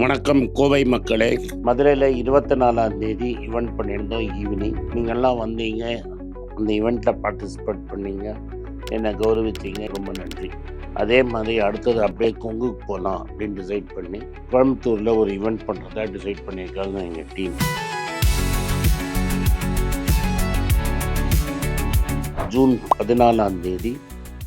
வணக்கம் கோவை மக்களே. மதுரையில் இருபத்தி நாலாம் தேதி ஈவெண்ட் பண்ணியிருந்தோம் ஈவினிங் நீங்கள்லாம் வந்தீங்க அந்த ஈவெண்ட்டில் பார்ட்டிசிபேட் பண்ணீங்க. என்னை கௌரவித்தீங்க ரொம்ப நன்றி. அதே மாதிரி அடுத்தது அப்படியே கொங்குக்கு போகலாம் அப்படின்னு டிசைட் பண்ணி கோயம்புத்தூரில் ஒரு ஈவெண்ட் பண்ணுறதா டிசைட் பண்ணியிருக்காங்க எங்கள் டீம் ஜூன் பதினாலாம் தேதி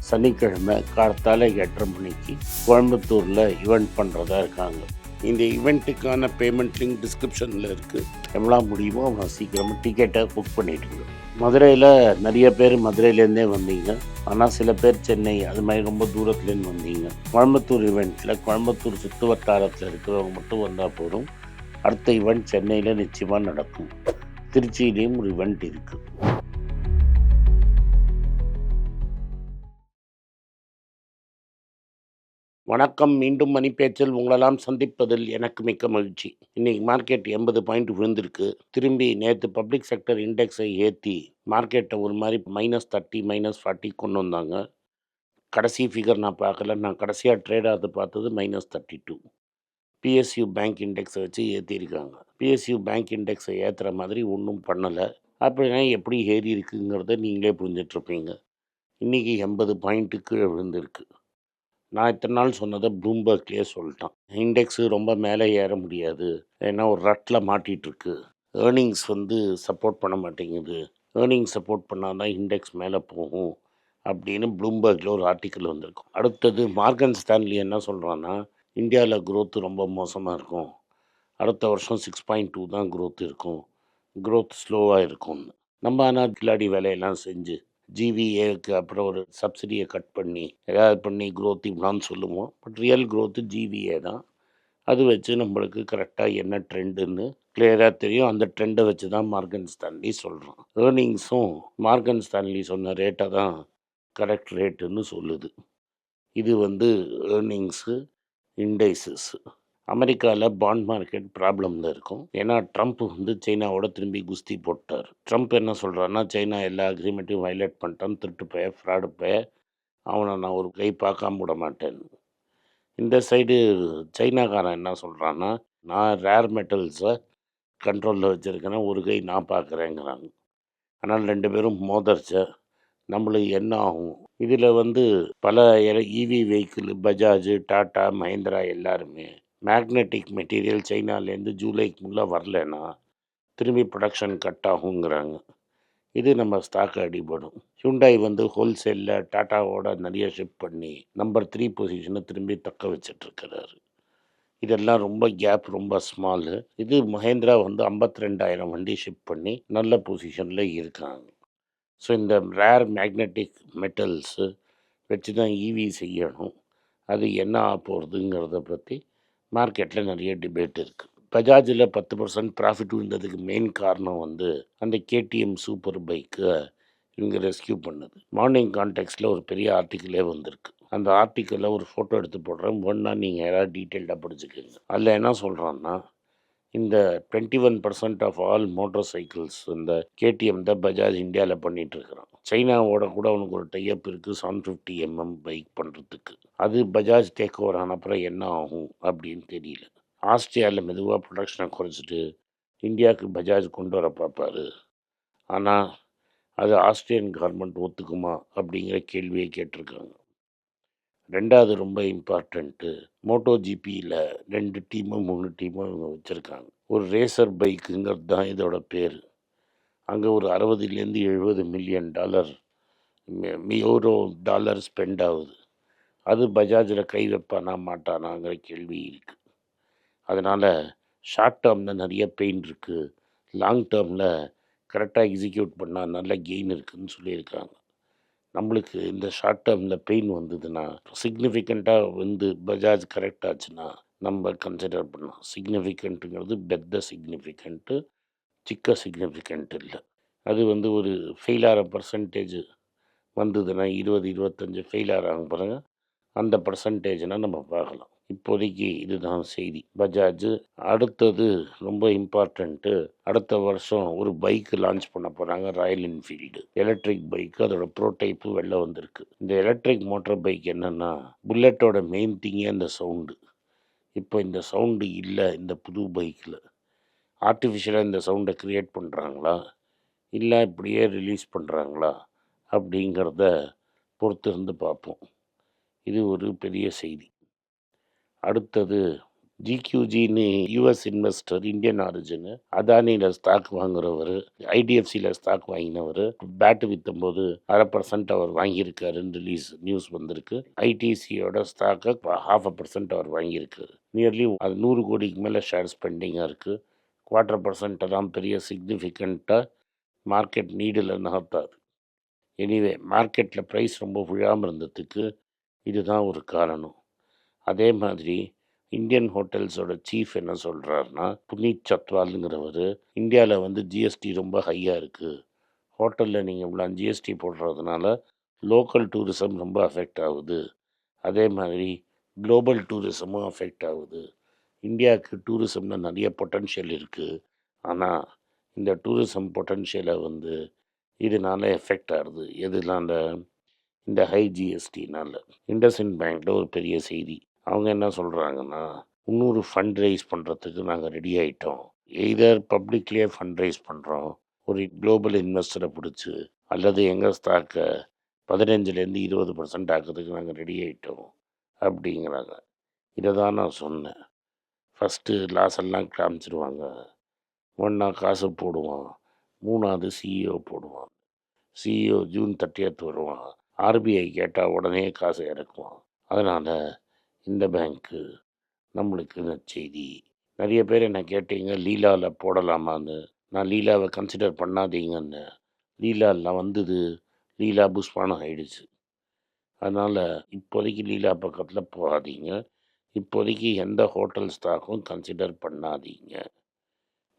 சனிக்கிழமை கார்த்தால எட்டரை மணிக்கு கோயம்புத்தூரில் ஈவெண்ட் பண்ணுறதா இருக்காங்க. இந்த ஈவெண்ட்டுக்கான பேமெண்ட் லிங்க் டிஸ்கிரிப்ஷனில் இருக்குது எவ்வளோ முடியுமோ அவ்வளோ சீக்கிரமாக டிக்கெட்டை புக் பண்ணிட்டுங்க மதுரையில் நிறைய பேர் மதுரையிலேருந்தே வந்தீங்க. ஆனால் சில பேர் சென்னை அது மாதிரி ரொம்ப தூரத்துலேருந்து வந்தீங்க. கோயம்புத்தூர் ஈவெண்ட்டில் கோயம்புத்தூர் சுற்று வட்டாரத்தில் இருக்கிறவங்க மட்டும் வந்தால் போதும். அடுத்த ஈவெண்ட் சென்னையில் நிச்சயமாக நடக்கும். திருச்சியிலையும் ஒரு ஈவெண்ட் இருக்குது வணக்கம் மீண்டும் மணி பேச்சில் உங்களெல்லாம் சந்திப்பதில் எனக்கு மிக்க மகிழ்ச்சி. இன்னைக்கு மார்க்கெட் எண்பது பாயிண்ட் விழுந்திருக்கு. திரும்பி நேற்று பப்ளிக் செக்டர் இண்டெக்ஸை ஏற்றி மார்க்கெட்டை ஒரு மாதிரி மைனஸ் தேர்ட்டி மைனஸ் ஃபார்ட்டி கொண்டு வந்தாங்க. கடைசி ஃபிகர் நான் பார்க்கல. நான் கடைசியாக ட்ரேட் அதை பார்த்தது minus thirty two PSU bank இண்டெக்ஸை வச்சு ஏற்றிருக்காங்க பிஎஸ்யூ பேங்க் இண்டெக்ஸை ஏற்றுற மாதிரி ஒன்றும் பண்ணலை. அப்படின்னா எப்படி ஏறி இருக்குங்கிறத நீங்களே புரிஞ்சிட்ருப்பீங்க. இன்றைக்கி எண்பது பாயிண்ட்டு கீழே விழுந்திருக்கு. நான் இத்தனை நாள் சொன்னதை ப்ளூம்பர்க்லேயே சொல்லிட்டான். இண்டெக்ஸு ரொம்ப மேலே ஏற முடியாது. ஏன்னா ஒரு ரட்டில் மாட்டிகிட்ருக்கு. ஏர்னிங்ஸ் வந்து சப்போர்ட் பண்ண மாட்டேங்குது. ஏர்னிங் சப்போர்ட் பண்ணால் தான் இண்டெக்ஸ் மேலே போகும் அப்படின்னு ப்ளூம்பர்கில் ஒரு ஆர்டிக்கல் வந்திருக்கும். அடுத்தது மார்கன் ஸ்டான்லி என்ன சொல்கிறான்னா இந்தியாவில் க்ரோத்து ரொம்ப மோசமாக இருக்கும். அடுத்த வருஷம் சிக்ஸ் பாயிண்ட் டூ தான் க்ரோத் இருக்கும். க்ரோத் ஸ்லோவாக இருக்கும்னு. நம்ம ஆனால் கில்லாடி வேலையெல்லாம் செஞ்சு ஜிவிஏக்கு அப்புறம் ஒரு சப்சிடியை கட் பண்ணி ஏதாவது பண்ணி க்ரோத் இவ்வளோன்னு சொல்லுவோம். பட் ரியல் க்ரோத்து ஜிவிஏ தான். அது வச்சு நம்மளுக்கு கரெக்டாக என்ன ட்ரெண்டுன்னு கிளியராக தெரியும். அந்த ட்ரெண்டை வச்சு தான் மார்கன் ஸ்டான்லி சொல்கிறான் ஏர்னிங்ஸும் மார்கன் ஸ்டான்லி சொன்ன ரேட்டை தான் கரெக்ட் ரேட்டுன்னு சொல்லுது. இது வந்து ஏர்னிங்ஸு இண்டைசஸ்ஸு அமெரிக்காவில் பாண்ட் மார்க்கெட் ப்ராப்ளமில் இருக்கும். ஏன்னா ட்ரம்ப் வந்து சைனாவோட திரும்பி குஸ்தி போட்டார். ட்ரம்ப் என்ன சொல்கிறான்னா சைனா எல்லா அக்ரிமெண்ட்டையும் வயலேட் பண்ணிட்டான் திருட்டு பய ஃப்ராடு பய அவனை நான் ஒரு கை பார்க்காம விட மாட்டேன். இந்த சைடு சைனாக்காரன் என்ன சொல்கிறான்னா நான் ரேர் மெட்டல்ஸை கண்ட்ரோலில் வச்சுருக்கேன்னா ஒரு கை நான் பார்க்குறேங்கிறாங்க. ஆனால் ரெண்டு பேரும் மோதர்ச்ச நம்மளுக்கு என்ன ஆகும்? இதில் வந்து பல இவி வெஹிக்கிள் பஜாஜ் டாட்டா மஹிந்திரா எல்லாருமே மேக்னெட்டிக் மெட்டீரியல் சைனாலேருந்து ஜூலைக்கு முள்ளே வரலன்னா திரும்பி ப்ரொடக்ஷன் கட் ஆகுங்கிறாங்க. இது நம்ம ஸ்டாக் அடிபடும். ஹுண்டாய் வந்து ஹோல்சேலில் டாட்டாவோட நிறைய ஷிஃப்ட் பண்ணி நம்பர் த்ரீ பொசிஷனை திரும்பி தக்க வச்சிட்ருக்கிறாரு. இதெல்லாம் ரொம்ப கேப் ரொம்ப ஸ்மாலு இது மஹேந்திரா வந்து ஐம்பத்தி ரெண்டாயிரம் வண்டி ஷிஃப்ட் பண்ணி நல்ல பொசிஷனில் இருக்காங்க. ஸோ இந்த ரேர் மேக்னெட்டிக் மெட்டல்ஸு வச்சு தான் ஈவி செய்யணும். அது என்ன ஆக போகிறதுங்கிறத பற்றி மார்க்கெட்டில் நிறைய டிபேட் இருக்குது பஜாஜில் பத்து பர்சன்ட் ப்ராஃபிட் விழுந்ததுக்கு மெயின் காரணம் வந்து அந்த கேடிஎம் சூப்பர் பைக்கை இவங்க ரெஸ்கியூ பண்ணுது. மார்னிங் கான்டெக்ட்டில் ஒரு பெரிய ஆர்டிக்கிளே வந்திருக்கு. அந்த ஆர்டிக்கலில் ஒரு ஃபோட்டோ எடுத்து போடுறேன். ஒன்றா நீங்கள் யாராவது டீட்டெயில்டாக படிச்சுக்கோங்க அதில் என்ன சொல்கிறான்னா இந்த twenty one percent of all motorcycles இந்த கேடிஎம் தான் பஜாஜ் இந்தியாவில் பண்ணிட்டு சைனாவோட கூட அவனுக்கு ஒரு டைப் இருக்குது செவன் ஃபிஃப்டி எம்எம் பைக் பண்ணுறதுக்கு அது பஜாஜ் டேக் ஓவர் ஆனப்புறம் என்ன ஆகும் அப்படின்னு தெரியல. ஆஸ்திரேலியாவில் மெதுவாக ப்ரொடக்ஷனை குறைச்சிட்டு இந்தியாவுக்கு பஜாஜ் கொண்டு வர பார்ப்பாரு. ஆனால் அது ஆஸ்திரியன் கவர்மெண்ட் ஒத்துக்குமா அப்படிங்கிற கேள்வியை கேட்டிருக்காங்க. ரெண்டாவது ரொம்ப இம்பார்ட்டண்ட்டு. மோட்டோ ஜிபியில் ரெண்டு டீமும் மூணு டீமும் இவங்க வச்சுருக்காங்க. ஒரு ரேசர் பைக்குங்கிறது தான் இதோட பேர். அங்கே ஒரு அறுபதுலேருந்து எழுபது million dollar euro dollar spend ஆகுது. அது பஜாஜில் கை வைப்பானா மாட்டானாங்கிற கேள்வி இருக்குது அதனால் ஷார்ட் டேர்மில் நிறைய பெயின் இருக்குது லாங் டேர்மில் கரெக்டாக எக்ஸிக்யூட் பண்ணால் நல்ல கெயின் இருக்குதுன்னு சொல்லியிருக்காங்க. நம்மளுக்கு இந்த ஷார்ட் டேர்மில் பெயின் வந்ததுன்னா சிக்னிஃபிகண்ட்டாக வந்து பஜாஜ் கரெக்ட் ஆச்சுன்னா நம்ம கன்சிடர் பண்ணலாம். சிக்னிஃபிகண்ட்டுங்கிறது பெத்த சிக்னிஃபிகண்ட்டு சிக்க சிக்னிஃபிகண்ட் இல்லை. அது வந்து ஒரு ஃபெயில் ஆகிற பர்சன்டேஜ் வந்ததுன்னா இருபது இருபத்தஞ்சி ஃபெயில் ஆகிறாங்க பாருங்கள் அந்த பர்சன்டேஜ்னால் நம்ம பார்க்கலாம். இப்போதைக்கு இதுதான் செய்தி. பஜாஜ் அடுத்தது ரொம்ப இம்பார்ட்டண்ட்டு அடுத்த வருஷம் ஒரு பைக் லான்ச் பண்ண போகிறாங்க ராயல் என்ஃபீல்டு எலக்ட்ரிக் பைக் அதோட ப்ரோடைப்பு வெளில வந்திருக்கு. இந்த எலக்ட்ரிக் மோட்டார் பைக் என்னென்னா புல்லட்டோட மெயின் திங்கே அந்த சவுண்டு இப்போ இந்த சவுண்டு இல்லை இந்த புது பைக்கில் ஆர்டிஃபிஷியலாக இந்த சவுண்டை க்ரியேட் பண்ணுறாங்களா இல்லை இப்படியே ரிலீஸ் பண்ணுறாங்களா அப்படிங்கிறத பொறுத்து இருந்து பார்ப்போம். இது ஒரு பெரிய செய்தி. அடுத்தது ஜிக்யூஜின்னு யூஎஸ் இன்வெஸ்டர் இந்தியன் ஆரிஜினு அதானியில் ஸ்டாக் வாங்குறவர் ஐடிஎஃப்சியில் ஸ்டாக் வாங்கினவர் பேட்டு விற்றும்போது அரை பர்சன்ட் அவர் வாங்கியிருக்காருன்னு ரிலீஸ் நியூஸ் வந்திருக்கு. ஐடிசியோட ஸ்டாக்கை ஹாஃப் அ பர்சன்ட் அவர் வாங்கியிருக்காரு நியர்லி அது நூறு கோடிக்கு மேலே ஷேர்ஸ் பெண்டிங்காக இருக்குது குவார்ட்டர் பர்சன்ட்டை தான் பெரிய சிக்னிஃபிகண்ட்டாக மார்க்கெட் நீடில் நகர்த்தாது. எனிவே மார்க்கெட்டில் ப்ரைஸ் ரொம்ப விழாமல் இருந்ததுக்கு இதுதான் ஒரு காரணம். அதே மாதிரி இந்தியன் ஹோட்டல்ஸோட சீஃப் என்ன சொல்கிறாருன்னா புனீத் சத்வாலுங்கிறவர் இந்தியாவில் வந்து ஜிஎஸ்டி ரொம்ப ஹையாக இருக்குது ஹோட்டலில் நீங்கள் இவ்வளோ ஜிஎஸ்டி போடுறதுனால லோக்கல் டூரிசம் ரொம்ப அஃபெக்ட் ஆகுது. அதே மாதிரி குளோபல் டூரிசமும் அஃபெக்ட் ஆகுது. இந்தியாவுக்கு டூரிசமில் நிறைய பொட்டன்ஷியல் இருக்குது ஆனால் இந்த டூரிசம் பொட்டன்ஷியலை வந்து இதனால் எஃபெக்ட் ஆகுது. எதுனால? இந்த ஹை ஜிஎஸ்டினால் இண்டஸ்இன் பேங்க்கில் ஒரு பெரிய செய்தி. அவங்க என்ன சொல்கிறாங்கன்னா இன்னொரு ஃபண்ட் ரைஸ் பண்ணுறதுக்கு நாங்கள் ரெடி ஆகிட்டோம் எய்தர் பப்ளிக்லேயே ஃபண்ட் ரைஸ் பண்ணுறோம் ஒரு குளோபல் இன்வெஸ்டரை பிடிச்சி அல்லது எங்கள் ஸ்டாக்கை பதினஞ்சுலேருந்து இருபது பர்சன்ட் ஆக்கிறதுக்கு நாங்கள் ரெடி ஆகிட்டோம் அப்படிங்கிறாங்க. இதை தான் நான் சொன்னேன். ஃபஸ்ட்டு லாஸ் எல்லாம் காமிச்சிருவாங்க. ஒன்றா காசு போடுவான். மூணாவது சிஇஓ போடுவான். சிஇஓ ஜூன் தேர்ட்டியத் வருவான். ஆர்பிஐ கேட்டால் உடனே காசு இறக்குவான். அதனால் இந்த பேங்க்கு நம்மளுக்கு செய்தி? நிறைய பேர் என்ன கேட்டீங்க லீலாவில் போடலாமான்னு. நான் லீலாவை கன்சிடர் பண்ணாதீங்கன்னு. லீலாவில் வந்தது லீலா புஷ்பானம் ஆயிடுச்சு. அதனால் இப்போதைக்கு லீலா பக்கத்தில் போகாதீங்க. இப்போதைக்கு எந்த ஹோட்டல் ஸ்டாக்கும் கன்சிடர் பண்ணாதீங்க.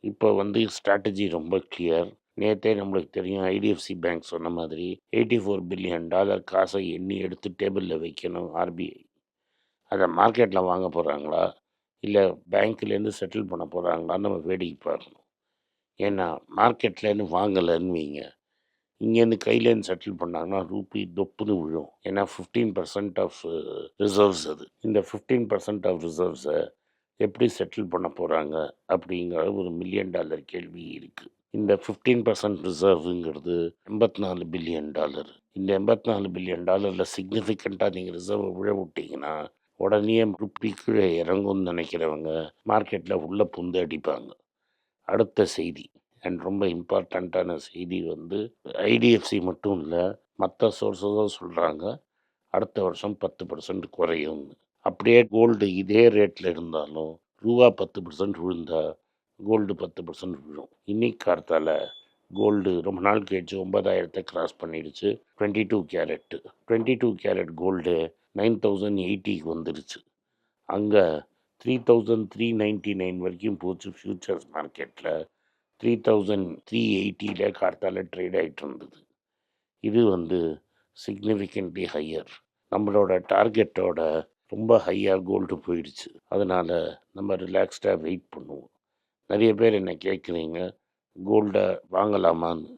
இப்போ வந்து ஸ்ட்ராட்டஜி ரொம்ப கிளியர் நேற்றே நம்மளுக்கு தெரியும் ஐடிஎஃப்சி பேங்க் சொன்ன மாதிரி எயிட்டி ஃபோர் பில்லியன் டாலர் காசை எண்ணி எடுத்து டேபிளில் வைக்கணும் ஆர்பிஐ அதை மார்க்கெட்டில் வாங்க போகிறாங்களா இல்லை பேங்க்லேருந்து செட்டில் பண்ண போகிறாங்களான்னு நம்ம வேடிக்கை பார்க்கணும். ஏன்னா மார்க்கெட்லேருந்து வாங்கலைன்னு வைங்க. இங்கேருந்து கையிலேருந்து செட்டில் பண்ணாங்கன்னா ரூபி தொப்புன்னு விழும். ஏன்னா ஃபிஃப்டீன் பர்சன்ட் ஆஃப் ரிசர்வ்ஸ் அது. இந்த ஃபிஃப்டீன் பர்சன்ட் ஆஃப் ரிசர்வ்ஸை எப்படி செட்டில் பண்ண போகிறாங்க அப்படிங்கிற ஒரு மில்லியன் டாலர் கேள்வி இருக்குது இந்த ஃபிஃப்டீன் பர்சன்ட் ரிசர்வுங்கிறது எண்பத்தி நாலு பில்லியன் டாலர் இந்த எண்பத்தி நாலு பில்லியன் டாலரில் சிக்னிஃபிகண்ட்டாக நீங்கள் ரிசர்வை விழ விட்டிங்கன்னா உடனே குப்பி கீழே இறங்கும்னு நினைக்கிறவங்க மார்க்கெட்டில் உள்ளே புந்து அடிப்பாங்க. அடுத்த செய்தி அண்ட் ரொம்ப இம்பார்ட்டண்ட்டான செய்தி வந்து ஐடிஎஃப்சி மட்டும் இல்லை மற்ற சோர்ஸஸும் சொல்கிறாங்க அடுத்த வருஷம் பத்து பர்சன்ட் குறையும்னு அப்படியே கோல்டு இதே ரேட்டில் இருந்தாலும் ரூபா பத்து பர்சன்ட் விழுந்தால் கோல்டு பத்து பர்சன்ட் விழும். இன்னைக்கு காலத்தால் கோல்டு ரொம்ப நாள் கழிச்சு ஒன்பதாயிரத்தை கிராஸ் பண்ணிடுச்சு twenty two carat twenty two carat gold nine thousand எயிட்டிக்கு வந்துருச்சு. அங்கே three thousand three ninety nine வரைக்கும் போச்சு ஃப்யூச்சர்ஸ் மார்க்கெட்டில் த்ரீ தௌசண்ட் த்ரீ எயிட்டியில் கார்த்தால ட்ரேட் ஆகிட்டு இருந்தது. இது வந்து சிக்னிஃபிகண்ட்லி ஹையர். நம்மளோட டார்கெட்டோட ரொம்ப ஹையாக கோல்டு போயிடுச்சு. அதனால் நம்ம ரிலாக்ஸ்டாக வெயிட் பண்ணுவோம். நிறைய பேர் என்ன கேட்குறீங்க கோல்டை வாங்கலாமான்னு.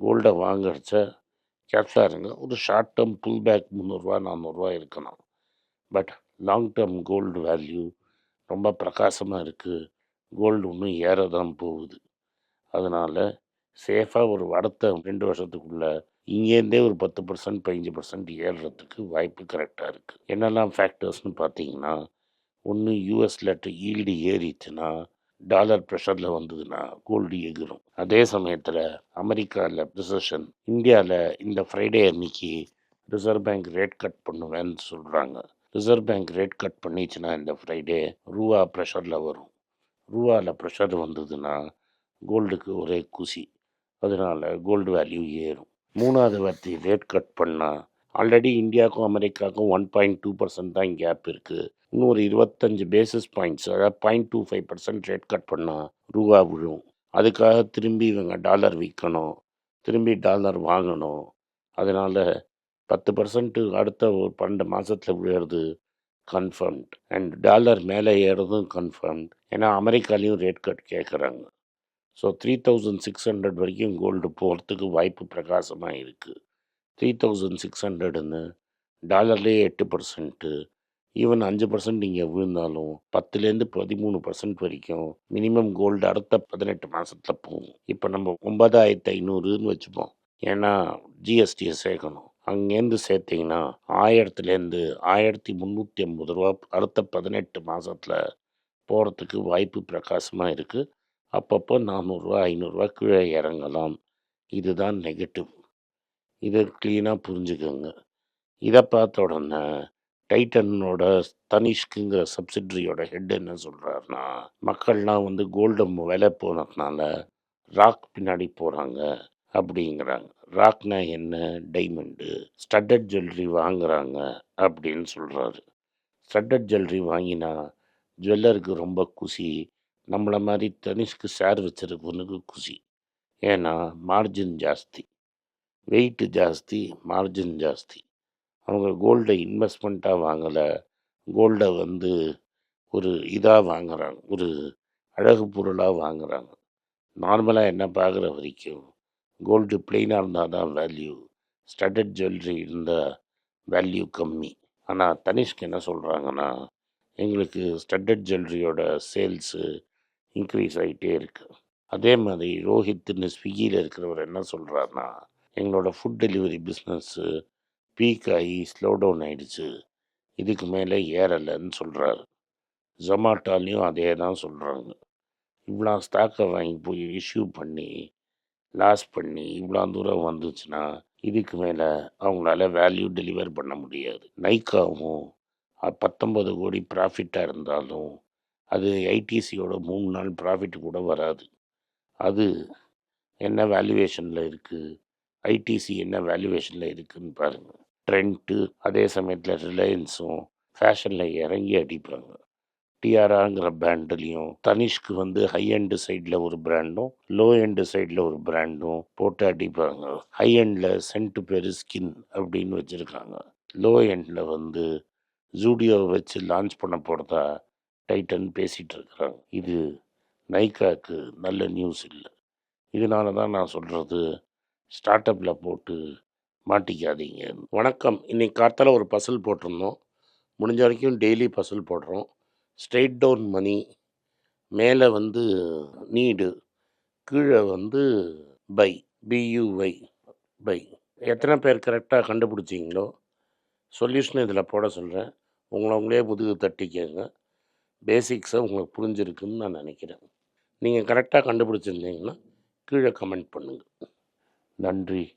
கோல்டை வாங்குறச்ச கேப்ஸாக இருங்க. ஒரு ஷார்ட் டேர்ம் புல் பேக் முந்நூறுரூவா நானூறுரூவா இருக்கணும். But long term gold value ரொம்ப பிரகாசமாக இருக்குது கோல்டு இன்னும் ஏற தான் போகுது. அதனால் சேஃபாக ஒரு அடுத்த ரெண்டு வருஷத்துக்குள்ளே இங்கேருந்தே ஒரு பத்து பர்சன்ட் பதினஞ்சு பர்சன்ட் ஏறுறதுக்கு வாய்ப்பு கரெக்டாக இருக்குது என்னெல்லாம் ஃபேக்டர்ஸ்னு பார்த்தீங்கன்னா ஒன்று யூஎஸ் லெட்டர் ஈல்டு ஏறிச்சுன்னா டாலர் ப்ரெஷரில் வந்ததுன்னா கோல்டு எகிரும். அதே சமயத்தில் அமெரிக்காவில் ரிசர்ஷன் இந்தியாவில் இந்த ஃப்ரைடே அன்னைக்கு ரிசர்வ் பேங்க் ரேட் கட் பண்ணுவேன்னு சொல்கிறாங்க ரிசர்வ் பேங்க் ரேட் கட் பண்ணிச்சுன்னா இந்த ஃப்ரைடே ரூவா ப்ரெஷரில் வரும். ரூவாவில் ப்ரெஷர் வந்ததுன்னா கோல்டுக்கு ஒரே குசி. அதனால் கோல்டு வேல்யூ ஏறும். மூணாவது வார்த்தை ரேட் கட் பண்ணால் ஆல்ரெடி இந்தியாவுக்கும் அமெரிக்காவுக்கும் ஒன் பாயிண்ட் டூ பர்சன்ட் தான் கேப் இருக்குது இன்னும் ஒரு இருபத்தஞ்சு பேசிஸ் பாயிண்ட்ஸ் அதாவது point two five percent rate cut பண்ணால் ரூபா விழும். அதுக்காக திரும்பி இவங்க டாலர் விற்கணும் திரும்பி டாலர் வாங்கணும். அதனால் பத்து பர்சன்ட்டு அடுத்த ஒரு பன்னெண்டு மாதத்தில் விழுறது கன்ஃபர்ம்ட் அண்ட் டாலர் மேலே ஏறதும் கன்ஃபர்ம்ட் ஏன்னா அமெரிக்காலேயும் ரேட் கட் கேட்குறாங்க so three thousand six hundred வரைக்கும் கோல்டு போகிறதுக்கு வாய்ப்பு பிரகாசமாக இருக்குது த்ரீ தௌசண்ட் சிக்ஸ் ஹண்ட்ரடுன்னு டாலர்லேயே எட்டு பர்சன்ட்டு ஈவன் அஞ்சு பர்சன்ட் நீங்கள் விழுந்தாலும் பத்துலேருந்து பதிமூணு பர்சன்ட் வரைக்கும் மினிமம் கோல்டு அடுத்த பதினெட்டு மாதத்தில் போகும். இப்போ நம்ம ஒன்பதாயிரத்து ஐநூறுன்னு வச்சுப்போம். ஏன்னா ஜிஎஸ்டியை சேர்க்கணும் அங்கேருந்து சேர்த்திங்கன்னா ஆயிரத்துலேருந்து ஆயிரத்தி முந்நூற்றி ஐம்பது ரூபா அடுத்த பதினெட்டு மாதத்தில் போகிறதுக்கு வாய்ப்பு பிரகாசமாக இருக்குது அப்பப்போ நானூறுரூவா ஐநூறுரூவா கீழே இறங்கலாம். இதுதான் நெகட்டிவ் இதை க்ளீனாக புரிஞ்சுக்கோங்க. இதை பார்த்த உடனே டைட்டனோட தனிஷ்குங்கிற சப்சிட்ரியோட ஹெட் என்ன சொல்கிறாருன்னா மக்கள்லாம் வந்து கோல்டம் விலை போனதுனால ராக் பின்னாடி போகிறாங்க அப்படிங்கிறாங்க. ராக்னா என்ன? டைமண்டு ஸ்டட்டட் ஜுவல்லரி வாங்குறாங்க அப்படின்னு சொல்கிறாரு ஸ்டட்டட் ஜுவல்லரி வாங்கினா ஜுவல்லருக்கு ரொம்ப குஷி நம்மளை மாதிரி தனிஷ்க்கு ஷேர் வச்சிருக்கவனுக்கு குஷி ஏன்னா மார்ஜின் ஜாஸ்தி. வெயிட்டு ஜாஸ்தி மார்ஜின் ஜாஸ்தி. அவங்க கோல்டை இன்வெஸ்ட்மெண்ட்டாக வாங்கலை. கோல்டை வந்து ஒரு இதாக வாங்குகிறாங்க ஒரு அழகு பொருளாக வாங்குகிறாங்க நார்மலாக என்ன பார்க்குற வரைக்கும் கோல்டு பிளெயினாக இருந்தால் தான் வேல்யூ ஸ்டட்டட் ஜுவல்லரி இருந்தால் வேல்யூ கம்மி. ஆனால் தனிஷ்க் என்ன சொல்கிறாங்கன்னா எங்களுக்கு ஸ்டட்டட் ஜுவல்லரியோட சேல்ஸு இன்க்ரீஸ் ஆகிட்டே இருக்குது அதே மாதிரி ரோஹித்துன்னு ஸ்விக்கியில் இருக்கிறவர் என்ன சொல்கிறாருன்னா எங்களோட ஃபுட் டெலிவரி பிஸ்னஸ்ஸு பீக் ஆகி ஸ்லோ டவுன் ஆகிடுச்சு இதுக்கு மேலே ஏறலைன்னு சொல்கிறாரு ஜொமாட்டோலேயும் அதே தான் சொல்கிறாங்க இவ்வளோ ஸ்டாக்கை வாங்கி போய் இஷ்யூ பண்ணி லாஸ் பண்ணி இவ்வளோ தூரம் வந்துச்சுன்னா இதுக்கு மேலே அவங்களால வேல்யூ டெலிவர் பண்ண முடியாது. நைக்காவும் பத்தொம்பது கோடி ப்ராஃபிட்டாக இருந்தாலும் அது ஐடிசியோட மூணு நாள் ப்ராஃபிட் கூட வராது. அது என்ன வேல்யூவேஷனில் இருக்குது ஐடிசி என்ன வேல்யூவேஷனில் இருக்குதுன்னு பாருங்கள் ட்ரெண்ட்டு அதே சமயத்தில் ரிலையன்ஸும் ஃபேஷனில் இறங்கி அடிப்பாங்க. டிஆர்ஆருங்கிற பிராண்ட்லேயும் தனிஷ்க்கு வந்து ஹை எண்டு சைடில் ஒரு பிராண்டும் லோ எண்டு சைடில் ஒரு பிராண்டும் போட்டு அடிப்பாங்க. ஹை எண்டில் சென்ட் பேர் ஸ்கின் அப்படின்னு வச்சுருக்காங்க. லோ எண்டில் வந்து ஜூடியோ வச்சு லான்ச் பண்ண போகிறதா டைட்டன் பேசிகிட்டு இருக்கிறாங்க. இது நைக்காவுக்கு நல்ல நியூஸ் இல்லை. இதனால தான் நான் சொல்கிறது ஸ்டார்ட் அப்பில் போட்டு மாட்டிக்காதீங்க. வணக்கம். இன்றைக்கி காத்தால ஒரு பசில் போட்டிருந்தோம். முடிஞ்ச வரைக்கும் டெய்லி பசில் போடுறோம். ஸ்ட்ரெயிட் டவுன் மணி. மேலே வந்து நீடு. கீழே வந்து பை. பியூவை. பை. எத்தனை பேர் கரெக்டாக கண்டுபிடிச்சிங்களோ? சொல்யூஷன் இதில் போட சொல்கிறேன். உங்களை உங்களே முதுகு தட்டிக்கங்க. பேசிக்ஸை உங்களுக்கு புரிஞ்சிருக்குன்னு நான் நினைக்கிறேன். நீங்கள் கரெக்டாக கண்டுபிடிச்சிருந்தீங்கன்னா கீழே கமெண்ட் பண்ணுங்கள் நன்றி.